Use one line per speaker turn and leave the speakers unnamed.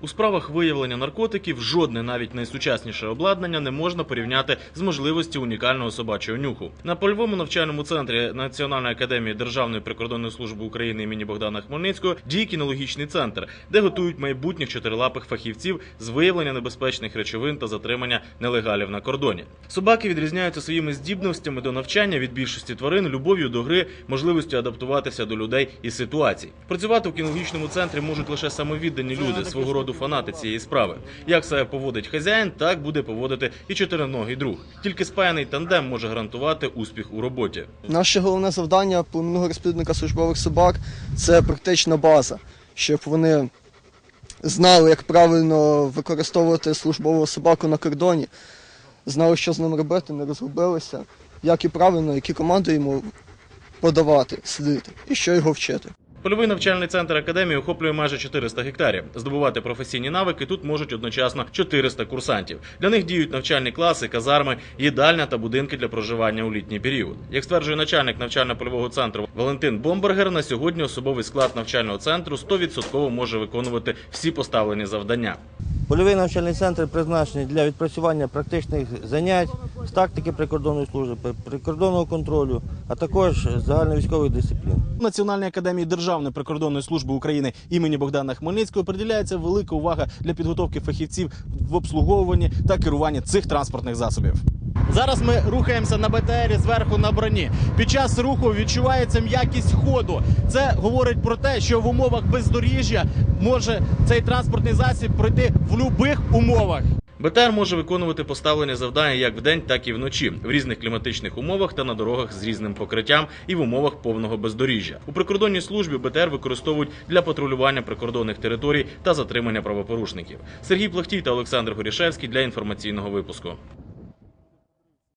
У справах виявлення наркотиків жодне навіть найсучасніше обладнання не можна порівняти з можливості унікального собачого нюху. На польовому навчальному центрі Національної академії Державної прикордонної служби України імені Богдана Хмельницького діє кінологічний центр, де готують майбутніх чотирилапих фахівців з виявлення небезпечних речовин та затримання нелегалів на кордоні. Собаки відрізняються своїми здібностями до навчання від більшості тварин, любов'ю до гри, можливістю адаптуватися до людей і ситуацій. Працювати в кінологічному центрі можуть лише самовіддані люди, свого роду фанати цієї справи. Як себе поводить хазяїн, так буде поводити і чотириногий друг. Тільки спаяний тандем може гарантувати успіх у роботі.
Наше головне завдання племенного розплідника службових собак це практична база, щоб вони знали, як правильно використовувати службову собаку на кордоні, знали, що з ним робити, не розгубилися, як і правильно, які команди йому подавати, слідити і що його вчити.
Польовий навчальний центр академії охоплює майже 400 гектарів. Здобувати професійні навики тут можуть одночасно 400 курсантів. Для них діють навчальні класи, казарми, їдальня та будинки для проживання у літній період. Як стверджує начальник навчально-польового центру Валентин Бомбергер, на сьогодні особовий склад навчального центру 100% може виконувати всі поставлені завдання.
Польовий навчальний центр призначений для відпрацювання практичних занять з тактики прикордонної служби, прикордонного контролю, а також загальновійськових дисциплін.
Національній академії Державної прикордонної служби України імені Богдана Хмельницького приділяється велика увага для підготовки фахівців в обслуговуванні та керуванні цих транспортних засобів. Зараз ми рухаємося на БТРі зверху на броні. Під час руху відчувається м'якість ходу. Це говорить про те, що в умовах бездоріжжя може цей транспортний засіб пройти в будь-яких умовах. БТР може виконувати поставлені завдання як вдень, так і вночі в різних кліматичних умовах та на дорогах з різним покриттям і в умовах повного бездоріжжя. У прикордонній службі БТР використовують для патрулювання прикордонних територій та затримання правопорушників. Сергій Плахтій та Олександр Горішевський для інформаційного випуску.